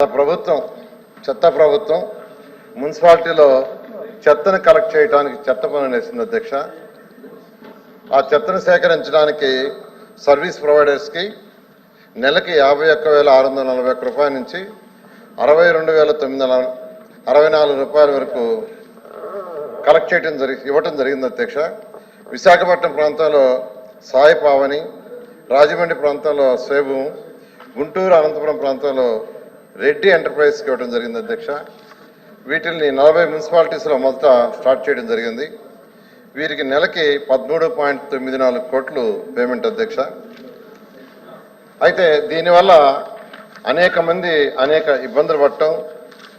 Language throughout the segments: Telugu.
ప్రభుత్వం చెత్త ప్రభుత్వం మున్సిపాలిటీలో చెత్తను కలెక్ట్ చేయడానికి చెత్త పనులు వేసింది అధ్యక్ష. ఆ చెత్తను సేకరించడానికి సర్వీస్ ప్రొవైడర్స్కి నెలకి యాభై ఒక్క వేల ఆరు వందల నలభై ఒక్క రూపాయల నుంచి అరవై రెండు వేల తొమ్మిది వందల అరవై నాలుగు రూపాయల వరకు కలెక్ట్ చేయడం జరిగి ఇవ్వటం జరిగింది అధ్యక్ష. విశాఖపట్నం ప్రాంతంలో సాయి పావని రాజమండ్రి ప్రాంతంలో స్వేభం గుంటూరు అనంతపురం ప్రాంతంలో రెడ్డి ఎంటర్ప్రైజ్కి ఇవ్వడం జరిగింది అధ్యక్ష. వీటిని నలభై మున్సిపాలిటీస్లో మొదట స్టార్ట్ చేయడం జరిగింది. వీరికి నెలకి పదమూడు పాయింట్ తొమ్మిది నాలుగు కోట్లు పేమెంట్ అధ్యక్ష. అయితే దీనివల్ల అనేక మంది అనేక ఇబ్బందులు పడటం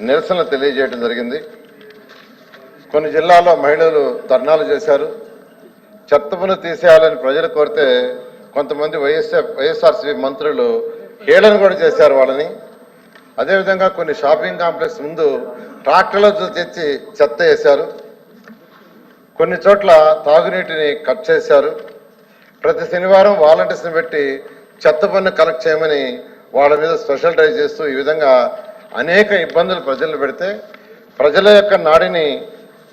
నిరసనలు తెలియజేయడం జరిగింది. కొన్ని జిల్లాల్లో మహిళలు ధర్నాలు చేశారు. చెత్తపును తీసేయాలని ప్రజలు కోరితే కొంతమంది వైఎస్ఆర్ వైఎస్ఆర్సీ మంత్రులు హేళన కూడా చేశారు వాళ్ళని. అదేవిధంగా కొన్ని షాపింగ్ కాంప్లెక్స్ ముందు ట్రాక్టర్లో తెచ్చి చెత్త వేశారు. కొన్ని చోట్ల తాగునీటిని కట్ చేశారు. ప్రతి శనివారం వాలంటీర్స్ని పెట్టి చెత్త పన్ను కలెక్ట్ చేయమని వాళ్ళ మీద స్పెషల్ డ్రైవ్ చేస్తూ ఈ విధంగా అనేక ఇబ్బందులు ప్రజలు పెడితే ప్రజల యొక్క నాడిని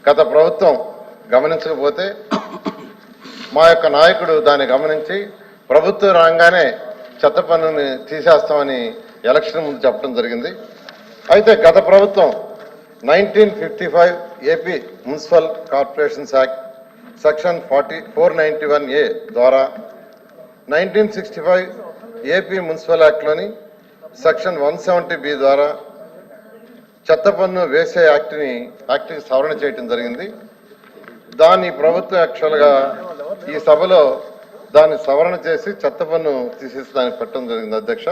గత ప్రభుత్వం గమనించకపోతే మా యొక్క నాయకుడు దాన్ని గమనించి ప్రభుత్వం రాగానే చెత్త పన్నుని తీసేస్తామని ఎలక్షన్ ముందు చెప్పడం జరిగింది. అయితే గత ప్రభుత్వం nineteen fifty five AP municipal corporations act section forty four ninety one A ద్వారా nineteen sixty five AP municipal యాక్ట్లోని section one seventy B ద్వారా చెత్త పన్ను వేసే యాక్ట్ని యాక్ట్కి సవరణ చేయడం జరిగింది. దాన్ని ప్రభుత్వం యాక్చువల్గా ఈ సభలో దాన్ని సవరణ చేసి చెత్త పన్ను తీసేసి దానికి పెట్టడం జరిగింది అధ్యక్ష.